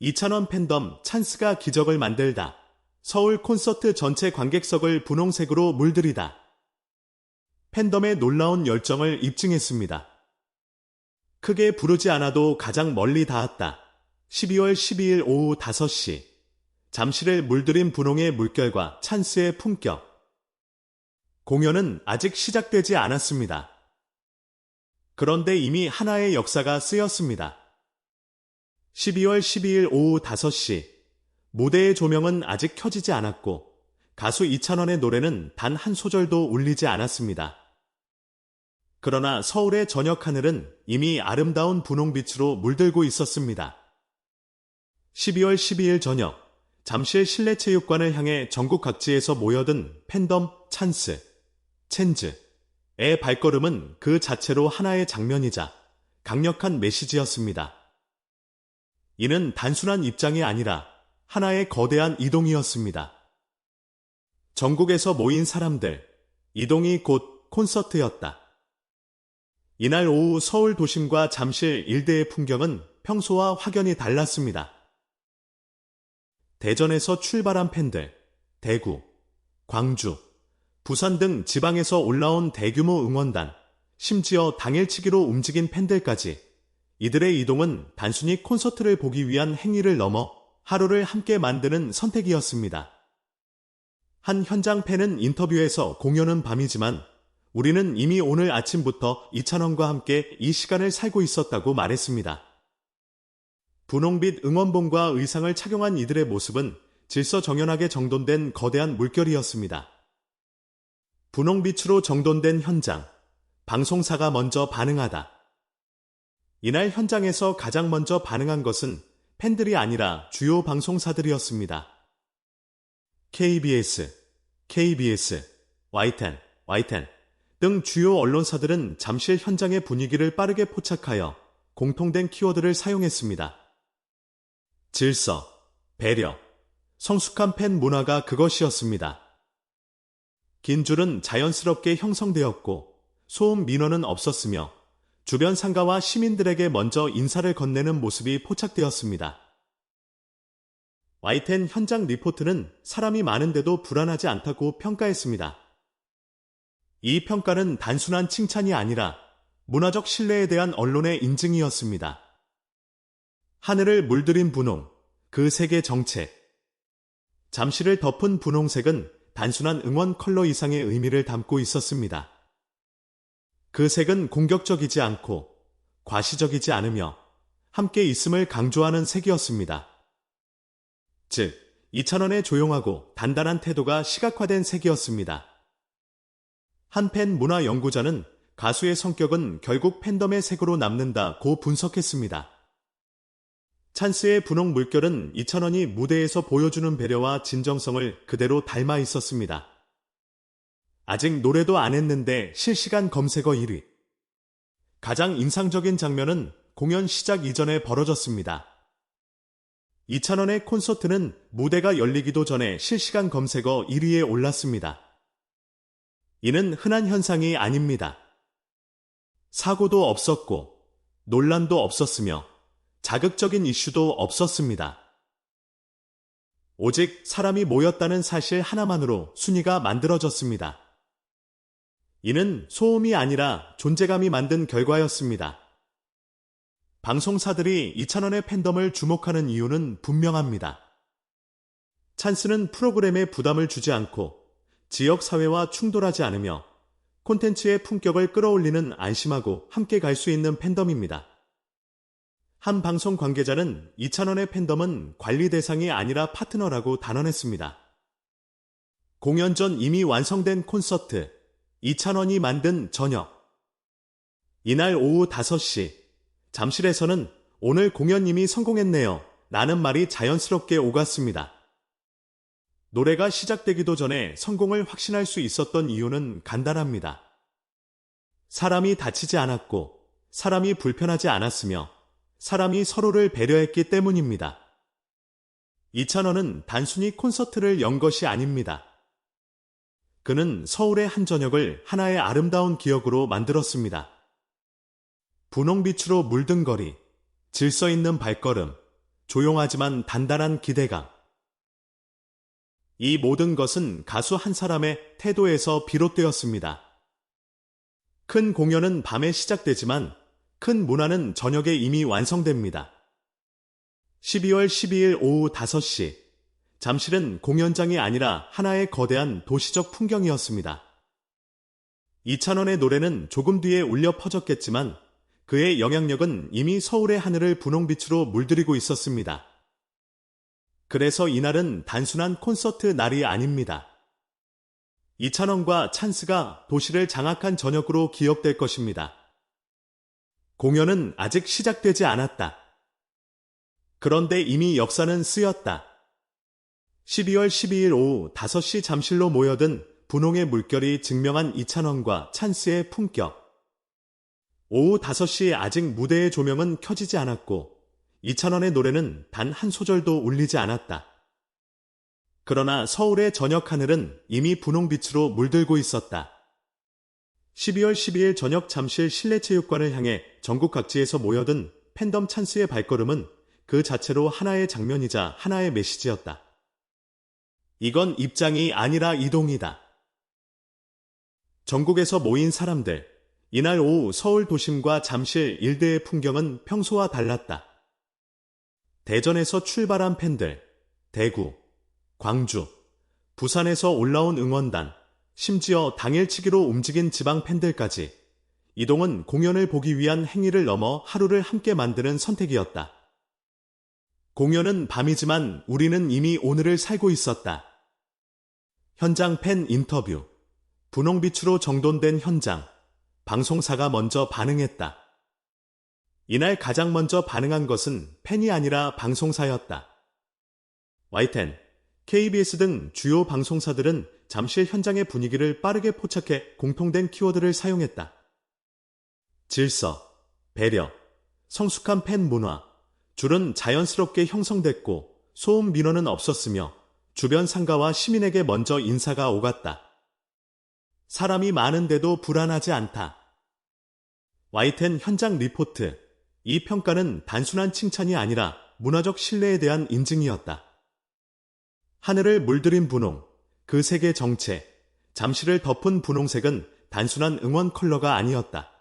2,000원 팬덤 찬스가 기적을 만들다. 서울 콘서트 전체 관객석을 분홍색으로 물들이다. 팬덤의 놀라운 열정을 입증했습니다. 크게 부르지 않아도 가장 멀리 닿았다. 12월 12일 오후 5시. 잠시를 물들인 분홍의 물결과 찬스의 품격. 공연은 아직 시작되지 않았습니다. 그런데 이미 하나의 역사가 쓰였습니다. 12월 12일 오후 5시. 무대의 조명은 아직 켜지지 않았고 가수 이찬원의 노래는 단 한 소절도 울리지 않았습니다. 그러나 서울의 저녁 하늘은 이미 아름다운 분홍빛으로 물들고 있었습니다. 12월 12일 저녁, 잠실 실내체육관을 향해 전국 각지에서 모여든 팬덤 찬스, 첸즈의 발걸음은 그 자체로 하나의 장면이자 강력한 메시지였습니다. 이는 단순한 입장이 아니라 하나의 거대한 이동이었습니다. 전국에서 모인 사람들, 이동이 곧 콘서트였다. 이날 오후 서울 도심과 잠실 일대의 풍경은 평소와 확연히 달랐습니다. 대전에서 출발한 팬들, 대구, 광주, 부산 등 지방에서 올라온 대규모 응원단, 심지어 당일치기로 움직인 팬들까지 이들의 이동은 단순히 콘서트를 보기 위한 행위를 넘어 하루를 함께 만드는 선택이었습니다. 한 현장 팬은 인터뷰에서 공연은 밤이지만 우리는 이미 오늘 아침부터 이찬원과 함께 이 시간을 살고 있었다고 말했습니다. 분홍빛 응원봉과 의상을 착용한 이들의 모습은 질서 정연하게 정돈된 거대한 물결이었습니다. 분홍빛으로 정돈된 현장, 방송사가 먼저 반응하다. 이날 현장에서 가장 먼저 반응한 것은 팬들이 아니라 주요 방송사들이었습니다. KBS, KBS, Y10, Y10 등 주요 언론사들은 잠실 현장의 분위기를 빠르게 포착하여 공통된 키워드를 사용했습니다. 질서, 배려, 성숙한 팬 문화가 그것이었습니다. 긴 줄은 자연스럽게 형성되었고 소음 민원은 없었으며 주변 상가와 시민들에게 먼저 인사를 건네는 모습이 포착되었습니다. 와이텐 현장 리포트는 사람이 많은데도 불안하지 않다고 평가했습니다. 이 평가는 단순한 칭찬이 아니라 문화적 신뢰에 대한 언론의 인증이었습니다. 하늘을 물들인 분홍, 그 색의 정체. 잠시를 덮은 분홍색은 단순한 응원 컬러 이상의 의미를 담고 있었습니다. 그 색은 공격적이지 않고 과시적이지 않으며 함께 있음을 강조하는 색이었습니다. 즉, 이찬원의 조용하고 단단한 태도가 시각화된 색이었습니다. 한팬 문화 연구자는 가수의 성격은 결국 팬덤의 색으로 남는다고 분석했습니다. 찬스의 분홍 물결은 이찬원이 무대에서 보여주는 배려와 진정성을 그대로 닮아 있었습니다. 아직 노래도 안 했는데 실시간 검색어 1위. 가장 인상적인 장면은 공연 시작 이전에 벌어졌습니다. 이찬원의 콘서트는 무대가 열리기도 전에 실시간 검색어 1위에 올랐습니다. 이는 흔한 현상이 아닙니다. 사고도 없었고 논란도 없었으며 자극적인 이슈도 없었습니다. 오직 사람이 모였다는 사실 하나만으로 순위가 만들어졌습니다. 이는 소음이 아니라 존재감이 만든 결과였습니다. 방송사들이 이찬원의 팬덤을 주목하는 이유는 분명합니다. 찬스는 프로그램에 부담을 주지 않고 지역사회와 충돌하지 않으며 콘텐츠의 품격을 끌어올리는 안심하고 함께 갈 수 있는 팬덤입니다. 한 방송 관계자는 이찬원의 팬덤은 관리 대상이 아니라 파트너라고 단언했습니다. 공연 전 이미 완성된 콘서트, 이찬원이 만든 저녁. 이날 오후 5시, 잠실에서는 오늘 공연 이미 성공했네요. 라는 말이 자연스럽게 오갔습니다. 노래가 시작되기도 전에 성공을 확신할 수 있었던 이유는 간단합니다. 사람이 다치지 않았고, 사람이 불편하지 않았으며, 사람이 서로를 배려했기 때문입니다. 이찬원은 단순히 콘서트를 연 것이 아닙니다. 그는 서울의 한 저녁을 하나의 아름다운 기억으로 만들었습니다. 분홍빛으로 물든 거리, 질서 있는 발걸음, 조용하지만 단단한 기대감. 이 모든 것은 가수 한 사람의 태도에서 비롯되었습니다. 큰 공연은 밤에 시작되지만 큰 문화는 저녁에 이미 완성됩니다. 12월 12일 오후 5시, 잠실은 공연장이 아니라 하나의 거대한 도시적 풍경이었습니다. 이찬원의 노래는 조금 뒤에 울려 퍼졌겠지만 그의 영향력은 이미 서울의 하늘을 분홍빛으로 물들이고 있었습니다. 그래서 이날은 단순한 콘서트 날이 아닙니다. 이찬원과 찬스가 도시를 장악한 저녁으로 기억될 것입니다. 공연은 아직 시작되지 않았다. 그런데 이미 역사는 쓰였다. 12월 12일 오후 5시 잠실로 모여든 분홍의 물결이 증명한 이찬원과 찬스의 품격. 오후 5시에 아직 무대의 조명은 켜지지 않았고 이찬원의 노래는 단 한 소절도 울리지 않았다. 그러나 서울의 저녁 하늘은 이미 분홍빛으로 물들고 있었다. 12월 12일 저녁 잠실 실내체육관을 향해 전국 각지에서 모여든 팬덤 찬스의 발걸음은 그 자체로 하나의 장면이자 하나의 메시지였다. 이건 입장이 아니라 이동이다. 전국에서 모인 사람들, 이날 오후 서울 도심과 잠실 일대의 풍경은 평소와 달랐다. 대전에서 출발한 팬들, 대구, 광주, 부산에서 올라온 응원단, 심지어 당일치기로 움직인 지방 팬들까지 이동은 공연을 보기 위한 행위를 넘어 하루를 함께 만드는 선택이었다. 공연은 밤이지만 우리는 이미 오늘을 살고 있었다. 현장 팬 인터뷰. 분홍빛으로 정돈된 현장. 방송사가 먼저 반응했다. 이날 가장 먼저 반응한 것은 팬이 아니라 방송사였다. YTN, KBS 등 주요 방송사들은 잠실 현장의 분위기를 빠르게 포착해 공통된 키워드를 사용했다. 질서, 배려, 성숙한 팬 문화, 줄은 자연스럽게 형성됐고 소음 민원은 없었으며 주변 상가와 시민에게 먼저 인사가 오갔다. 사람이 많은데도 불안하지 않다. YTN 현장 리포트. 이 평가는 단순한 칭찬이 아니라 문화적 신뢰에 대한 인증이었다. 하늘을 물들인 분홍, 그 색의 정체, 잠시를 덮은 분홍색은 단순한 응원 컬러가 아니었다.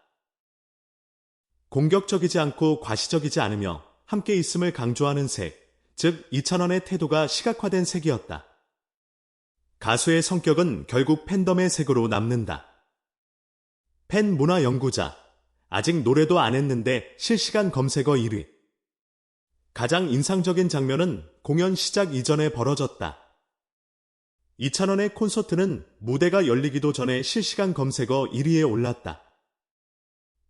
공격적이지 않고 과시적이지 않으며 함께 있음을 강조하는 색, 즉 이찬원의 태도가 시각화된 색이었다. 가수의 성격은 결국 팬덤의 색으로 남는다. 팬 문화 연구자, 아직 노래도 안 했는데 실시간 검색어 1위. 가장 인상적인 장면은 공연 시작 이전에 벌어졌다. 이찬원의 콘서트는 무대가 열리기도 전에 실시간 검색어 1위에 올랐다.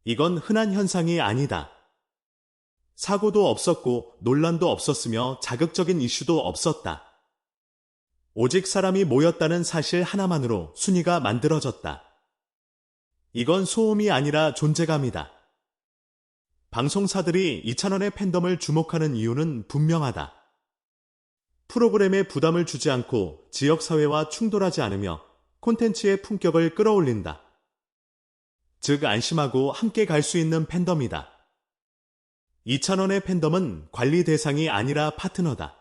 이건 흔한 현상이 아니다. 사고도 없었고 논란도 없었으며 자극적인 이슈도 없었다. 오직 사람이 모였다는 사실 하나만으로 순위가 만들어졌다. 이건 소음이 아니라 존재감이다. 방송사들이 이찬원의 팬덤을 주목하는 이유는 분명하다. 프로그램에 부담을 주지 않고 지역사회와 충돌하지 않으며 콘텐츠의 품격을 끌어올린다. 즉 안심하고 함께 갈 수 있는 팬덤이다. 이찬원의 팬덤은 관리 대상이 아니라 파트너다.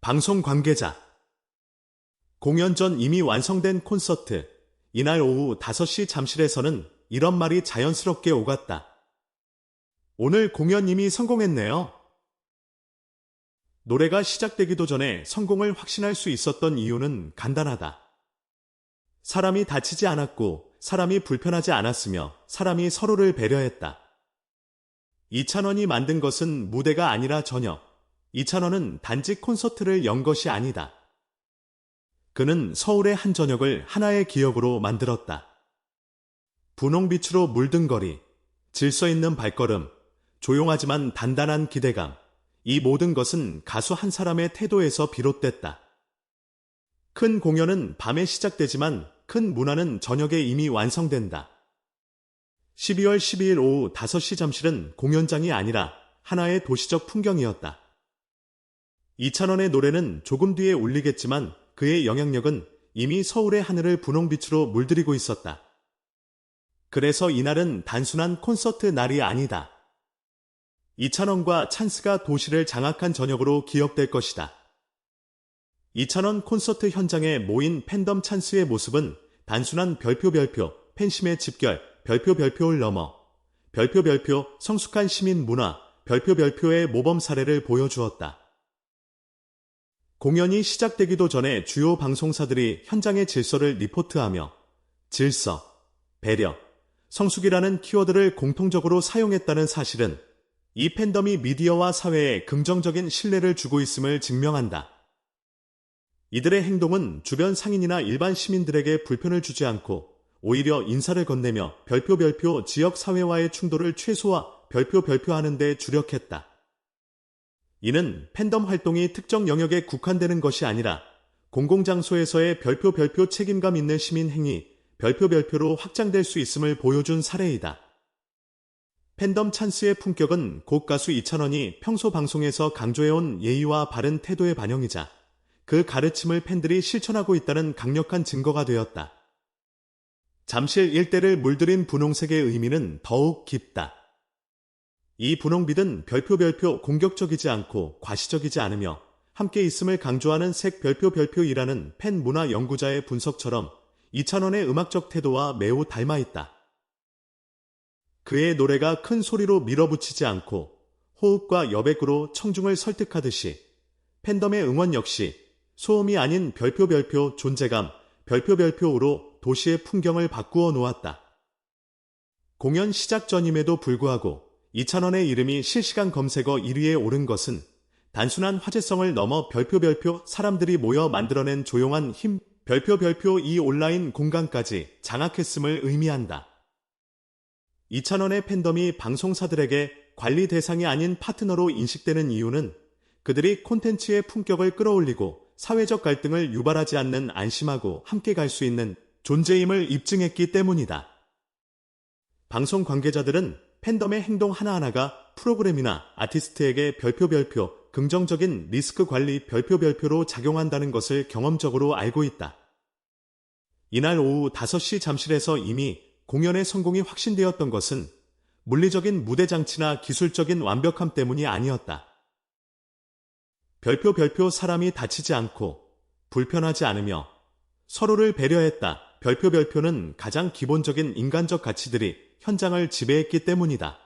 방송 관계자 공연 전 이미 완성된 콘서트 이날 오후 5시 잠실에서는 이런 말이 자연스럽게 오갔다. 오늘 공연 이미 성공했네요. 노래가 시작되기도 전에 성공을 확신할 수 있었던 이유는 간단하다. 사람이 다치지 않았고 사람이 불편하지 않았으며 사람이 서로를 배려했다. 이찬원이 만든 것은 무대가 아니라 저녁. 이찬원은 단지 콘서트를 연 것이 아니다. 그는 서울의 한 저녁을 하나의 기억으로 만들었다. 분홍빛으로 물든 거리, 질서 있는 발걸음, 조용하지만 단단한 기대감, 이 모든 것은 가수 한 사람의 태도에서 비롯됐다. 큰 공연은 밤에 시작되지만 큰 문화는 저녁에 이미 완성된다. 12월 12일 오후 5시 잠실은 공연장이 아니라 하나의 도시적 풍경이었다. 이찬원의 노래는 조금 뒤에 울리겠지만 그의 영향력은 이미 서울의 하늘을 분홍빛으로 물들이고 있었다. 그래서 이날은 단순한 콘서트 날이 아니다. 이찬원과 찬스가 도시를 장악한 저녁으로 기억될 것이다. 이찬원 콘서트 현장에 모인 팬덤 찬스의 모습은 단순한 별표 별표, 팬심의 집결, 별표 별표를 넘어 별표 별표 성숙한 시민 문화, 별표 별표의 모범 사례를 보여주었다. 공연이 시작되기도 전에 주요 방송사들이 현장의 질서를 리포트하며 질서, 배려, 성숙이라는 키워드를 공통적으로 사용했다는 사실은 이 팬덤이 미디어와 사회에 긍정적인 신뢰를 주고 있음을 증명한다. 이들의 행동은 주변 상인이나 일반 시민들에게 불편을 주지 않고 오히려 인사를 건네며 별표 별표 지역 사회와의 충돌을 최소화 별표 별표하는 데 주력했다. 이는 팬덤 활동이 특정 영역에 국한되는 것이 아니라 공공장소에서의 별표 별표 책임감 있는 시민 행위, 별표 별표로 확장될 수 있음을 보여준 사례이다. 팬덤 찬스의 품격은 곡 가수 이찬원이 평소 방송에서 강조해온 예의와 바른 태도의 반영이자 그 가르침을 팬들이 실천하고 있다는 강력한 증거가 되었다. 잠실 일대를 물들인 분홍색의 의미는 더욱 깊다. 이 분홍빛은 별표 별표 공격적이지 않고 과시적이지 않으며 함께 있음을 강조하는 색 별표 별표이라는 팬 문화 연구자의 분석처럼 이찬원의 음악적 태도와 매우 닮아 있다. 그의 노래가 큰 소리로 밀어붙이지 않고 호흡과 여백으로 청중을 설득하듯이 팬덤의 응원 역시 소음이 아닌 별표 별표 존재감, 별표 별표로 도시의 풍경을 바꾸어 놓았다. 공연 시작 전임에도 불구하고 이찬원의 이름이 실시간 검색어 1위에 오른 것은 단순한 화제성을 넘어 별표 별표 사람들이 모여 만들어낸 조용한 힘 별표 별표 이 온라인 공간까지 장악했음을 의미한다. 이찬원의 팬덤이 방송사들에게 관리 대상이 아닌 파트너로 인식되는 이유는 그들이 콘텐츠의 품격을 끌어올리고 사회적 갈등을 유발하지 않는 안심하고 함께 갈 수 있는 존재임을 입증했기 때문이다. 방송 관계자들은 팬덤의 행동 하나하나가 프로그램이나 아티스트에게 별표 별표, 긍정적인 리스크 관리 별표 별표로 작용한다는 것을 경험적으로 알고 있다. 이날 오후 5시 잠실에서 이미 공연의 성공이 확신되었던 것은 물리적인 무대 장치나 기술적인 완벽함 때문이 아니었다. 별표 별표 사람이 다치지 않고 불편하지 않으며 서로를 배려했다. 별표 별표는 가장 기본적인 인간적 가치들이 현장을 지배했기 때문이다.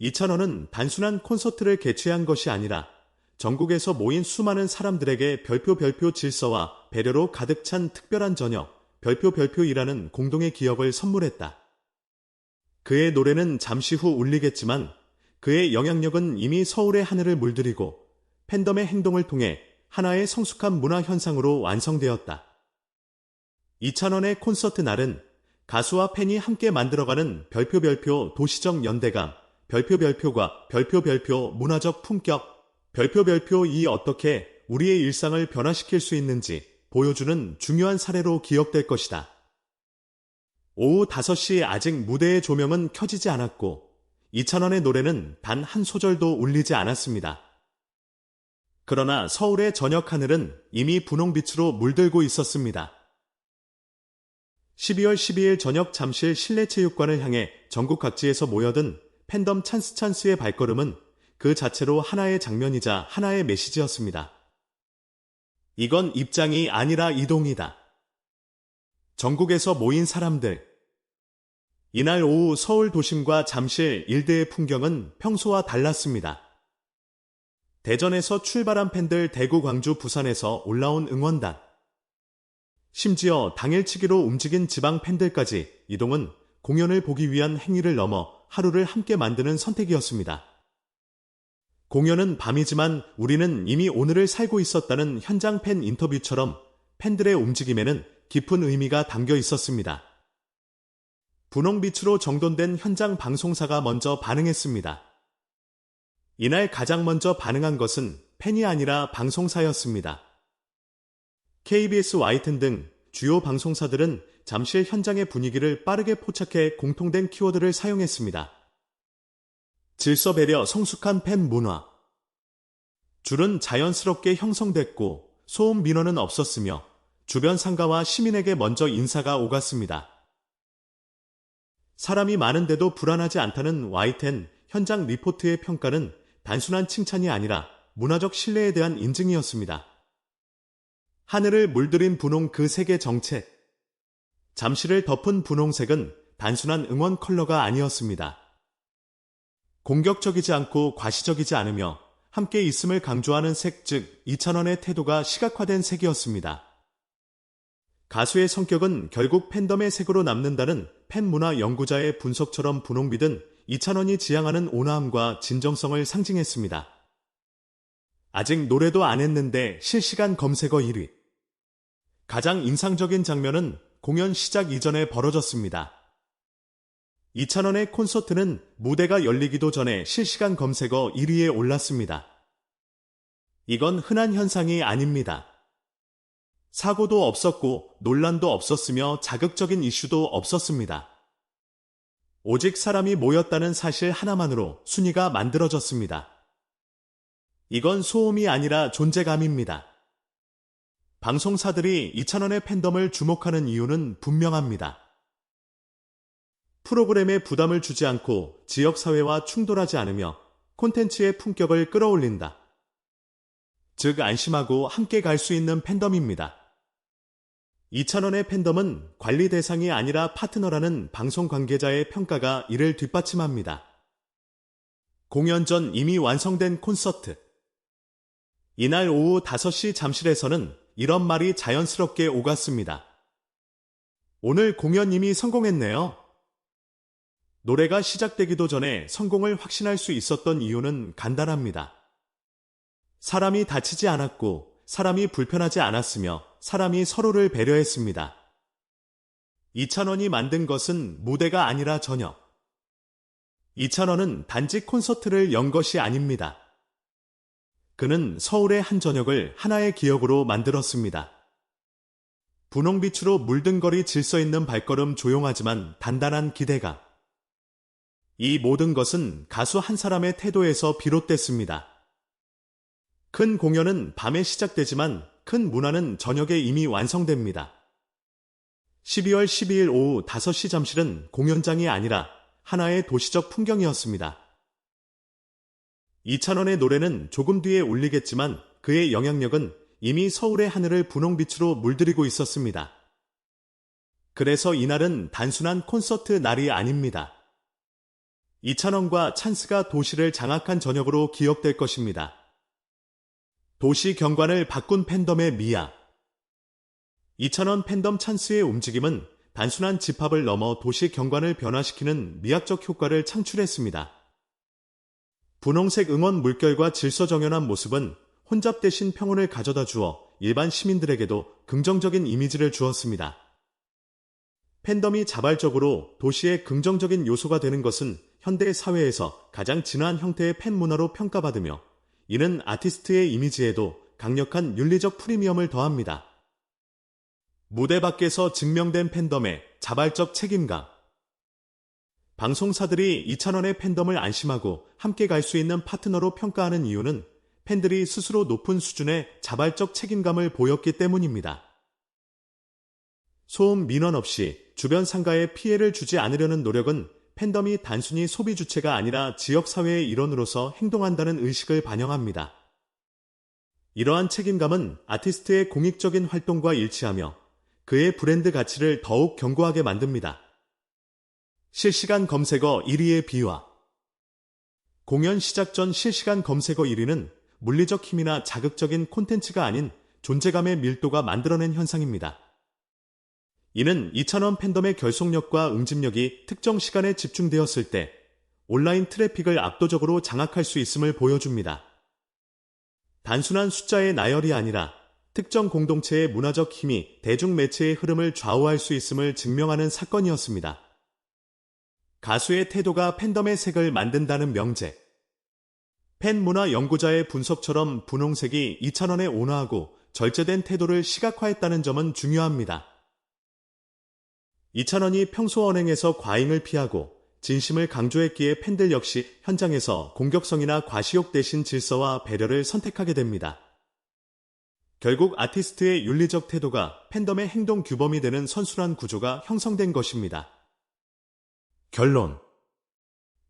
이찬원은 단순한 콘서트를 개최한 것이 아니라 전국에서 모인 수많은 사람들에게 별표 별표 질서와 배려로 가득 찬 특별한 저녁, 별표 별표이라는 공동의 기억을 선물했다. 그의 노래는 잠시 후 울리겠지만 그의 영향력은 이미 서울의 하늘을 물들이고 팬덤의 행동을 통해 하나의 성숙한 문화 현상으로 완성되었다. 이찬원의 콘서트 날은 가수와 팬이 함께 만들어가는 별표 별표 도시적 연대감, 별표 별표과 별표 별표 문화적 품격, 별표 별표 이 어떻게 우리의 일상을 변화시킬 수 있는지 보여주는 중요한 사례로 기억될 것이다. 오후 5시 아직 무대의 조명은 켜지지 않았고 이찬원의 노래는 단 한 소절도 울리지 않았습니다. 그러나 서울의 저녁 하늘은 이미 분홍빛으로 물들고 있었습니다. 12월 12일 저녁 잠실 실내체육관을 향해 전국 각지에서 모여든 팬덤 찬스 찬스의 발걸음은 그 자체로 하나의 장면이자 하나의 메시지였습니다. 이건 입장이 아니라 이동이다. 전국에서 모인 사람들. 이날 오후 서울 도심과 잠실 일대의 풍경은 평소와 달랐습니다. 대전에서 출발한 팬들 대구, 광주, 부산에서 올라온 응원단. 심지어 당일치기로 움직인 지방 팬들까지 이동은 공연을 보기 위한 행위를 넘어 하루를 함께 만드는 선택이었습니다. 공연은 밤이지만 우리는 이미 오늘을 살고 있었다는 현장 팬 인터뷰처럼 팬들의 움직임에는 깊은 의미가 담겨 있었습니다. 분홍빛으로 정돈된 현장 방송사가 먼저 반응했습니다. 이날 가장 먼저 반응한 것은 팬이 아니라 방송사였습니다. KBS 와이튼 등 주요 방송사들은 잠실 현장의 분위기를 빠르게 포착해 공통된 키워드를 사용했습니다. 질서 배려 성숙한 팬 문화. 줄은 자연스럽게 형성됐고 소음 민원은 없었으며 주변 상가와 시민에게 먼저 인사가 오갔습니다. 사람이 많은데도 불안하지 않다는 와이텐 현장 리포트의 평가는 단순한 칭찬이 아니라 문화적 신뢰에 대한 인증이었습니다. 하늘을 물들인 분홍 그 색의 정체. 잠시를 덮은 분홍색은 단순한 응원 컬러가 아니었습니다. 공격적이지 않고 과시적이지 않으며 함께 있음을 강조하는 색, 즉, 이찬원의 태도가 시각화된 색이었습니다. 가수의 성격은 결국 팬덤의 색으로 남는다는 팬문화 연구자의 분석처럼 분홍빛은 이찬원이 지향하는 온화함과 진정성을 상징했습니다. 아직 노래도 안 했는데 실시간 검색어 1위. 가장 인상적인 장면은 공연 시작 이전에 벌어졌습니다. 이찬원의 콘서트는 무대가 열리기도 전에 실시간 검색어 1위에 올랐습니다. 이건 흔한 현상이 아닙니다. 사고도 없었고 논란도 없었으며 자극적인 이슈도 없었습니다. 오직 사람이 모였다는 사실 하나만으로 순위가 만들어졌습니다. 이건 소음이 아니라 존재감입니다. 방송사들이 이찬원의 팬덤을 주목하는 이유는 분명합니다. 프로그램에 부담을 주지 않고 지역사회와 충돌하지 않으며 콘텐츠의 품격을 끌어올린다. 즉 안심하고 함께 갈 수 있는 팬덤입니다. 이찬원의 팬덤은 관리 대상이 아니라 파트너라는 방송 관계자의 평가가 이를 뒷받침합니다. 공연 전 이미 완성된 콘서트. 이날 오후 5시 잠실에서는 이런 말이 자연스럽게 오갔습니다. 오늘 공연 이미 성공했네요. 노래가 시작되기도 전에 성공을 확신할 수 있었던 이유는 간단합니다. 사람이 다치지 않았고 사람이 불편하지 않았으며 사람이 서로를 배려했습니다. 이찬원이 만든 것은 무대가 아니라 저녁. 이찬원은 단지 콘서트를 연 것이 아닙니다. 그는 서울의 한 저녁을 하나의 기억으로 만들었습니다. 분홍빛으로 물든 거리 질서 있는 발걸음 조용하지만 단단한 기대가 이 모든 것은 가수 한 사람의 태도에서 비롯됐습니다. 큰 공연은 밤에 시작되지만 큰 문화는 저녁에 이미 완성됩니다. 12월 12일 오후 5시 잠실은 공연장이 아니라 하나의 도시적 풍경이었습니다. 이찬원의 노래는 조금 뒤에 울리겠지만 그의 영향력은 이미 서울의 하늘을 분홍빛으로 물들이고 있었습니다. 그래서 이날은 단순한 콘서트 날이 아닙니다. 이찬원과 찬스가 도시를 장악한 저녁으로 기억될 것입니다. 도시 경관을 바꾼 팬덤의 미학. 이찬원 팬덤 찬스의 움직임은 단순한 집합을 넘어 도시 경관을 변화시키는 미학적 효과를 창출했습니다. 분홍색 응원 물결과 질서정연한 모습은 혼잡 대신 평온을 가져다 주어 일반 시민들에게도 긍정적인 이미지를 주었습니다. 팬덤이 자발적으로 도시의 긍정적인 요소가 되는 것은 현대 사회에서 가장 진화한 형태의 팬 문화로 평가받으며 이는 아티스트의 이미지에도 강력한 윤리적 프리미엄을 더합니다. 무대 밖에서 증명된 팬덤의 자발적 책임감. 방송사들이 이찬원의 팬덤을 안심하고 함께 갈 수 있는 파트너로 평가하는 이유는 팬들이 스스로 높은 수준의 자발적 책임감을 보였기 때문입니다. 소음 민원 없이 주변 상가에 피해를 주지 않으려는 노력은 팬덤이 단순히 소비 주체가 아니라 지역사회의 일원으로서 행동한다는 의식을 반영합니다. 이러한 책임감은 아티스트의 공익적인 활동과 일치하며 그의 브랜드 가치를 더욱 견고하게 만듭니다. 실시간 검색어 1위의 비화 공연 시작 전 실시간 검색어 1위는 물리적 힘이나 자극적인 콘텐츠가 아닌 존재감의 밀도가 만들어낸 현상입니다. 이는 2,000원 팬덤의 결속력과 응집력이 특정 시간에 집중되었을 때 온라인 트래픽을 압도적으로 장악할 수 있음을 보여줍니다. 단순한 숫자의 나열이 아니라 특정 공동체의 문화적 힘이 대중 매체의 흐름을 좌우할 수 있음을 증명하는 사건이었습니다. 가수의 태도가 팬덤의 색을 만든다는 명제. 팬 문화 연구자의 분석처럼 분홍색이 2,000원에 온화하고 절제된 태도를 시각화했다는 점은 중요합니다. 이찬원이 평소 언행에서 과잉을 피하고 진심을 강조했기에 팬들 역시 현장에서 공격성이나 과시욕 대신 질서와 배려를 선택하게 됩니다. 결국 아티스트의 윤리적 태도가 팬덤의 행동 규범이 되는 선순환 구조가 형성된 것입니다. 결론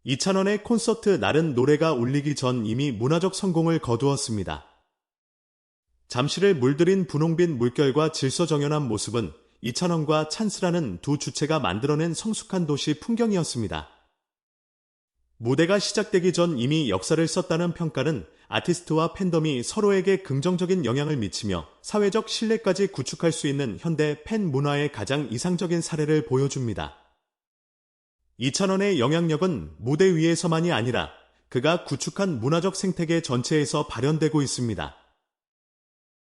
이찬원의 콘서트 날은 노래가 울리기 전 이미 문화적 성공을 거두었습니다. 잠시를 물들인 분홍빛 물결과 질서정연한 모습은 이찬원과 찬스라는 두 주체가 만들어낸 성숙한 도시 풍경이었습니다. 무대가 시작되기 전 이미 역사를 썼다는 평가는 아티스트와 팬덤이 서로에게 긍정적인 영향을 미치며 사회적 신뢰까지 구축할 수 있는 현대 팬 문화의 가장 이상적인 사례를 보여줍니다. 이찬원의 영향력은 무대 위에서만이 아니라 그가 구축한 문화적 생태계 전체에서 발현되고 있습니다.